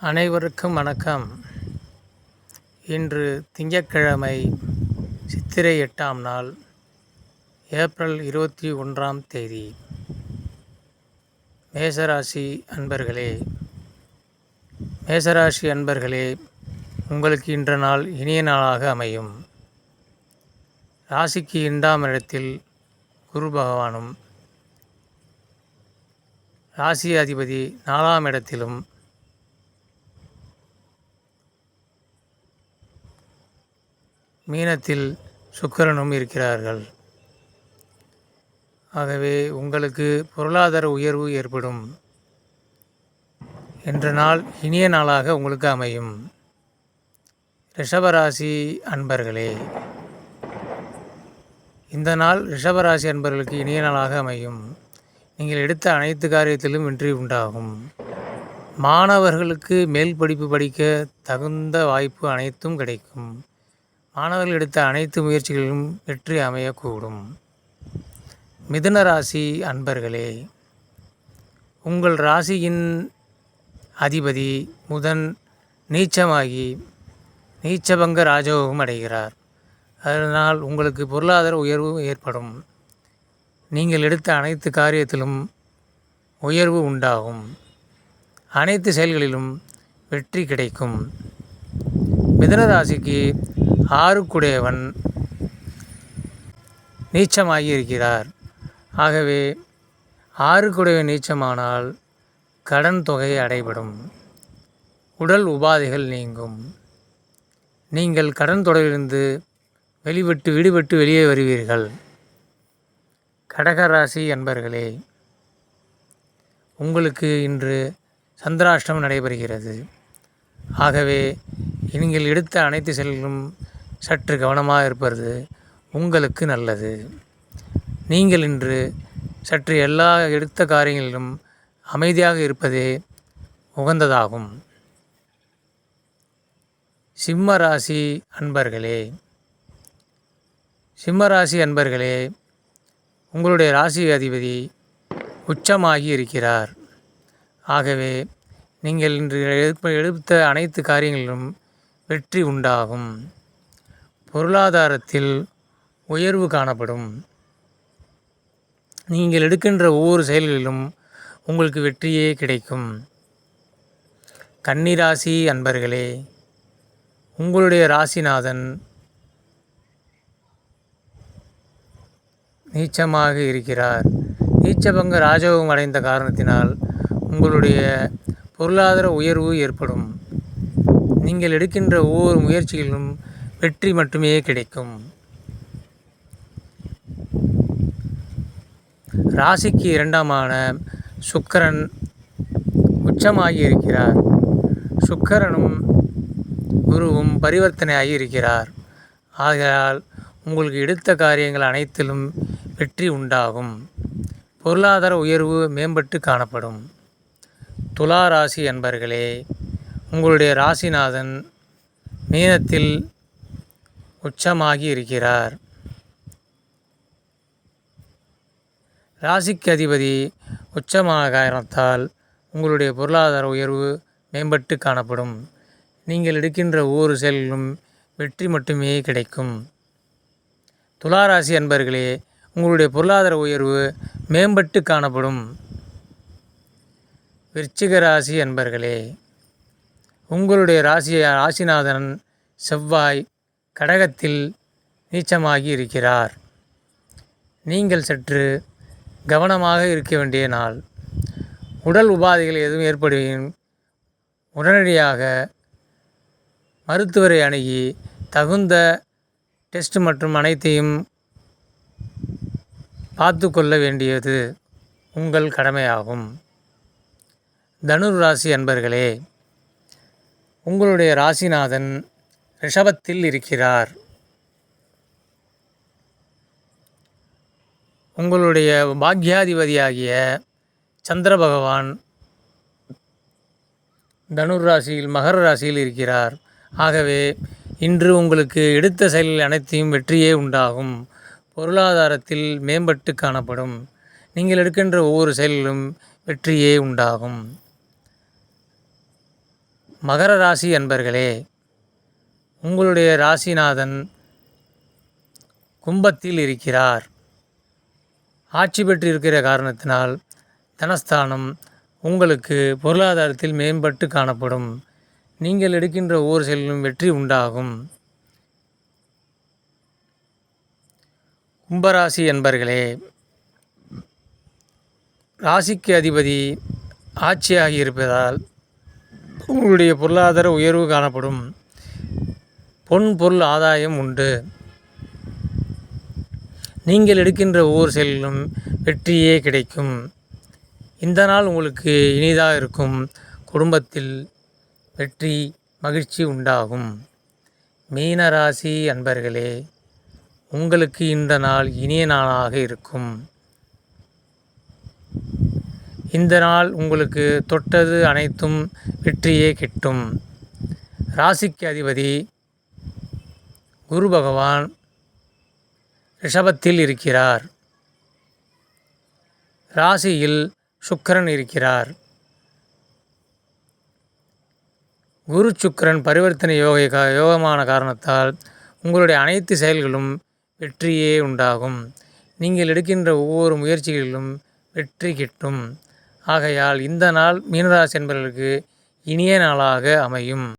அனைவருக்கும் வணக்கம். இன்று திங்கட்கிழமை சித்திரை எட்டாம் நாள் ஏப்ரல் இருபத்தி ஒன்றாம் தேதி. மேசராசி அன்பர்களே மேசராசி அன்பர்களே உங்களுக்கு இன்ற நாள் இனிய நாளாக அமையும். ராசிக்கு இரண்டாம் இடத்தில் குரு பகவானும் ராசி அதிபதி நாலாம் இடத்திலும் மீனத்தில் சுக்கரனும் இருக்கிறார்கள். ஆகவே உங்களுக்கு பொருளாதார உயர்வு ஏற்படும். என்ற நாள் இனிய நாளாக உங்களுக்கு அமையும். ரிஷபராசி அன்பர்களே இந்த நாள் ரிஷபராசி அன்பர்களுக்கு இனிய நாளாக அமையும். நீங்கள் எடுத்த அனைத்து காரியத்திலும் வெற்றி உண்டாகும். மாணவர்களுக்கு மேல் படிப்பு படிக்க தகுந்த வாய்ப்பு அனைத்தும் கிடைக்கும். மாணவர்கள் எடுத்த அனைத்து முயற்சிகளிலும் வெற்றி அமையக்கூடும். மிதுன ராசி அன்பர்களே உங்கள் ராசியின் அதிபதி முதன் நீச்சமாகி நீச்சபங்க ராஜயோகம் அடைகிறார். அதனால் உங்களுக்கு பொருளாதார உயர்வு ஏற்படும். நீங்கள் எடுத்த அனைத்து காரியத்திலும் உயர்வு உண்டாகும். அனைத்து செயல்களிலும் வெற்றி கிடைக்கும். மிதுன ராசிக்கு ஆறுக்குடையவன் நீச்சமாகி இருக்கிறார் ஆகவே ஆறுக்குடையவன் நீச்சமானால் கடன் தொகை அடைபடும். உடல் உபாதைகள் நீங்கும். நீங்கள் கடன் தொடரிலிருந்து வெளிவிட்டு விடுபட்டு வெளியே வருவீர்கள். கடகராசி என்பர்களே உங்களுக்கு இன்று சந்திராஷ்டமம் நடைபெறுகிறது. ஆகவே நீங்கள் எடுத்த அனைத்து செயல்களும் சற்று கவனமாக இருப்பது உங்களுக்கு நல்லது. நீங்கள் இன்று சற்று எல்லா எடுத்த காரியங்களிலும் அமைதியாக இருப்பதே உகந்ததாகும். சிம்ம ராசி அன்பர்களே சிம்ம ராசி அன்பர்களே உங்களுடைய ராசி அதிபதி உச்சமாகி இருக்கிறார். ஆகவே நீங்கள் இன்று எழுப்ப எடுத்த அனைத்து காரியங்களிலும் வெற்றி உண்டாகும். பொருளாதாரத்தில் உயர்வு காணப்படும். நீங்கள் எடுக்கின்ற ஒவ்வொரு செயல்களிலும் உங்களுக்கு வெற்றியே கிடைக்கும். கன்னிராசி அன்பர்களே உங்களுடைய ராசிநாதன் நீச்சமாக இருக்கிறார். நீச்சபங்க ராஜயோகம் அடைந்த காரணத்தினால் உங்களுடைய பொருளாதார உயர்வு ஏற்படும். நீங்கள் எடுக்கின்ற ஒவ்வொரு முயற்சிகளிலும் வெற்றி மட்டுமே கிடைக்கும். ராசிக்கு இரண்டாமான சுக்கரன் உச்சமாகி இருக்கிறார். சுக்கரனும் குருவும் பரிவர்த்தனையாகி இருக்கிறார். ஆகையால் உங்களுக்கு எடுத்த காரியங்கள் அனைத்திலும் வெற்றி உண்டாகும். பொருளாதார உயர்வு மேம்பட்டு காணப்படும். துலா ராசி என்பர்களே உங்களுடைய ராசிநாதன் மீனத்தில் உச்சமாகி இருக்கிறார். ராசிக்கு அதிபதி உச்சமாக காரணத்தால் உங்களுடைய பொருளாதார உயர்வு மேம்பட்டு காணப்படும். நீங்கள் எடுக்கின்ற ஒவ்வொரு செயலிலும் வெற்றி மட்டுமே கிடைக்கும். துளாராசி அன்பர்களே உங்களுடைய பொருளாதார உயர்வு மேம்பட்டு காணப்படும். விருச்சிக ராசி அன்பர்களே உங்களுடைய ராசியை ராசிநாதன் செவ்வாய் கடகத்தில் நீச்சமாகி இருக்கிறார். நீங்கள் சற்று கவனமாக இருக்க வேண்டிய நாள். உடல் உபாதைகள் எதுவும் ஏற்படுவின் உடனடியாக மருத்துவரை அணுகி தகுந்த டெஸ்ட் மற்றும் அனைத்தையும் பார்த்து கொள்ள வேண்டியது உங்கள் கடமையாகும். தனுர் ராசி அன்பர்களே உங்களுடைய ராசிநாதன் ரிஷபத்தில் இருக்கிறார். உங்களுடைய பாக்யாதிபதியாகிய சந்திர பகவான் தனுர் ராசியில் மகர ராசியில் இருக்கிறார். ஆகவே இன்று உங்களுக்கு எடுத்த செயலில் அனைத்தையும் வெற்றியே உண்டாகும். பொருளாதாரத்தில் மேம்பட்டு காணப்படும். நீங்கள் எடுக்கின்ற ஒவ்வொரு செயலிலும் வெற்றியே உண்டாகும். மகர ராசி அன்பர்களே உங்களுடைய ராசிநாதன் கும்பத்தில் இருக்கிறார். ஆட்சி பெற்று இருக்கிற காரணத்தினால் தனஸ்தானம் உங்களுக்கு பொருளாதாரத்தில் மேம்பட்டு காணப்படும். நீங்கள் எடுக்கின்ற ஒவ்வொரு செயலிலும் வெற்றி உண்டாகும். கும்பராசி என்பர்களே ராசிக்கு அதிபதி ஆட்சியாகி இருப்பதால் உங்களுடைய பொருளாதார உயர்வு காணப்படும். பொன் பொருள் ஆதாயம் உண்டு. நீங்கள் எடுக்கின்ற ஒவ்வொரு செயலிலும் வெற்றியே கிடைக்கும். இந்த நாள் உங்களுக்கு இனிதாக இருக்கும். குடும்பத்தில் வெற்றி மகிழ்ச்சி உண்டாகும். மீன ராசி அன்பர்களே உங்களுக்கு இந்த நாள் இனிய நாளாக இருக்கும். இந்த நாள் உங்களுக்கு தொட்டது அனைத்தும் வெற்றியே கிட்டும். ராசிக்கு அதிபதி குரு பகவான் ரிஷபத்தில் இருக்கிறார். ராசியில் சுக்கரன் இருக்கிறார். குரு சுக்கிரன் பரிவர்த்தனை யோகை கா யோகமான காரணத்தால் உங்களுடைய அனைத்து செயல்களும் வெற்றியே உண்டாகும். நீங்கள் எடுக்கின்ற ஒவ்வொரு முயற்சிகளிலும் வெற்றி கிட்டும். ஆகையால் இந்த நாள் மீனராசி என்பவர்களுக்கு இனிய நாளாக அமையும்.